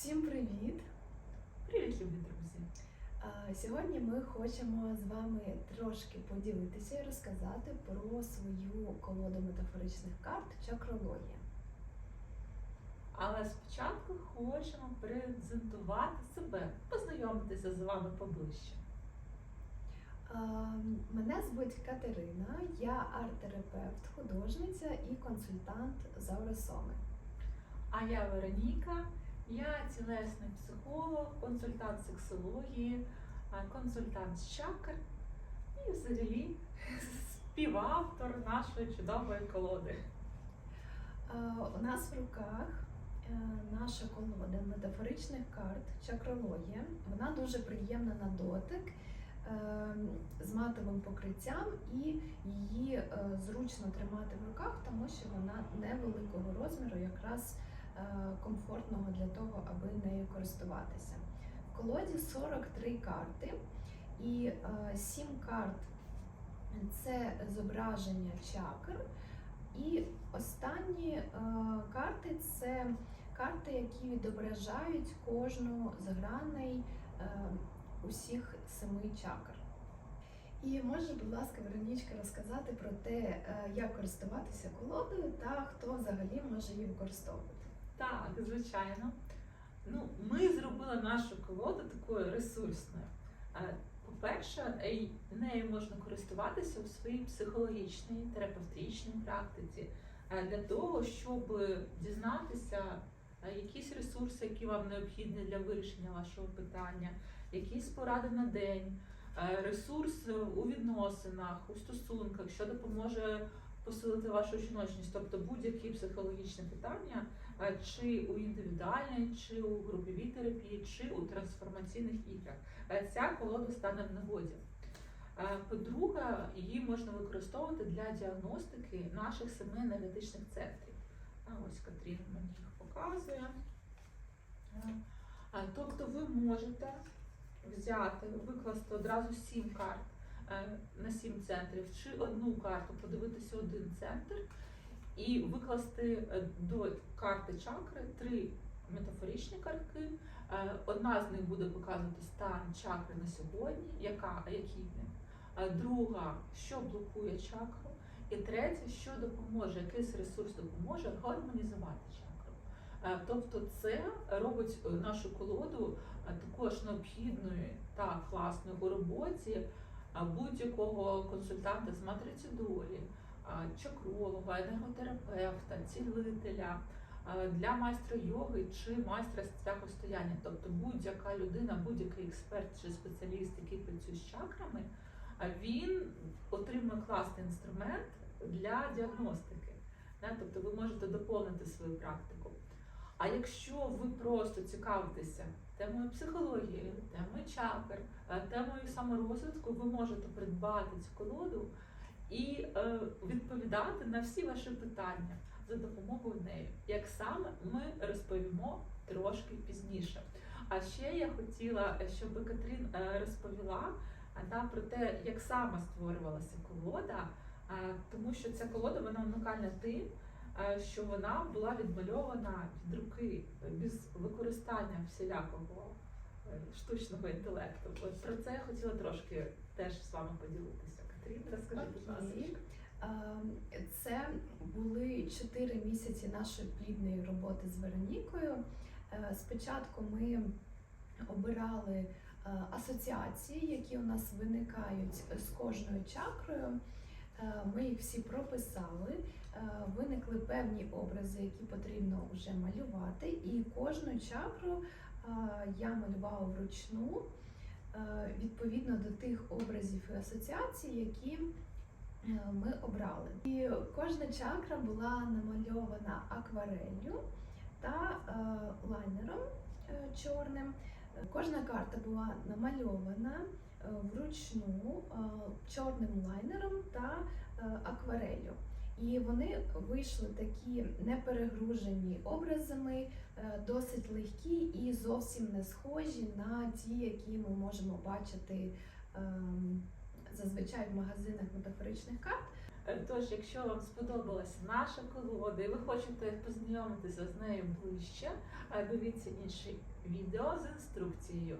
Всім привіт! Привіт, любі друзі! Сьогодні ми хочемо з вами трошки поділитися і розказати про свою колоду метафоричних карт чакрологія. Але спочатку хочемо презентувати себе, познайомитися з вами поближче. Мене звуть Катерина, я арт-терапевт, художниця і консультант з ауросоми. А я Вероніка, я тілесний психолог, консультант сексології, консультант з чакр і взагалі співавтор нашої чудової колоди. У нас в руках е, наша колода метафоричних карт чакрологія. Вона дуже приємна на дотик е, з матовим покриттям, і її е, зручно тримати в руках, тому що вона невеликого розміру, якраз е, комфортного для того, аби нею користуватися. В колоді 43 карти, і 7 карт це зображення чакр. І останні е, карти це карти, які відображають кожну з граней е, усіх семи чакр. І може, будь ласка, Веронічка, розказати про те, е, як користуватися колодою та хто взагалі може її використовувати. Так, звичайно. Ну, ми зробили нашу колоду такою ресурсною. Е, По-перше, нею можна користуватися у своїй психологічній, терапевтичній практиці е, для того, щоб дізнатися е, якісь ресурси, які вам необхідні для вирішення вашого питання, якісь поради на день, е, ресурс у відносинах, у стосунках, що допоможе посилити вашу жіночність, тобто будь-які психологічні питання, е, чи у індивідуальній, чи у груповій терапії, чи у трансформаційних іграх. Е, Ця колода стане в нагоді. Е, По-друге, її можна використовувати для діагностики наших семи енергетичних центрів. Ось Катріна мені їх показує. Тобто ви можете взяти, викласти одразу сім карт на сім центрів, чи одну карту, подивитися один центр і викласти е, до карти чакри три метафоричні картки. Е, Одна з них буде показувати стан чакри на сьогодні, яка, який він. Е, Друга, що блокує чакру. І третє, що допоможе, якийсь ресурс допоможе гармонізувати чакру. Е, Тобто це робить е, нашу колоду е, також необхідною та класною у роботі е, будь-якого консультанта з матриці долі, чакролога, енерготерапевта, цілителя, для майстра йоги чи майстра стягостояння. Тобто будь-яка людина, будь-який експерт чи спеціаліст, який працює з чакрами, він отримує класний інструмент для діагностики. Тобто ви можете доповнити свою практику. А якщо ви просто цікавитеся темою психології, темою чакр, е, темою саморозвитку, ви можете придбати цю колоду і е, відповідати на всі ваші питання за допомогою неї. Як саме ми розповімо трошки пізніше. А ще я хотіла, щоб Катрін е, розповіла та, про те, як саме створювалася колода, тому що ця колода вона унікальна тим, що вона була відмальована від руки е, без використання всілякого е, штучного інтелекту. От про це я хотіла трошки теж з вами поділитися. Катерина, розкажи, будь ласка. Ем, Це були 4 місяці нашої плідної роботи з Веронікою. Е, Спочатку ми обирали е, асоціації, які у нас виникають з кожною чакрою. Е, Ми їх всі прописали, Е, виникли певні образи, які потрібно вже малювати, і кожну чакру е, я малювала вручну відповідно до тих образів і асоціацій, які ми обрали. І кожна чакра була намальована акварелью та лайнером чорним. Кожна карта була намальована вручну е, чорним лайнером та е, акварелью. І вони вийшли такі неперегружені образами, е, досить легкі і зовсім не схожі на ті, які ми можемо бачити зазвичай в магазинах метафоричних карт. Е, Тож, якщо вам сподобалася наша колода і ви хочете познайомитися з нею ближче, е, дивіться інше відео з інструкцією.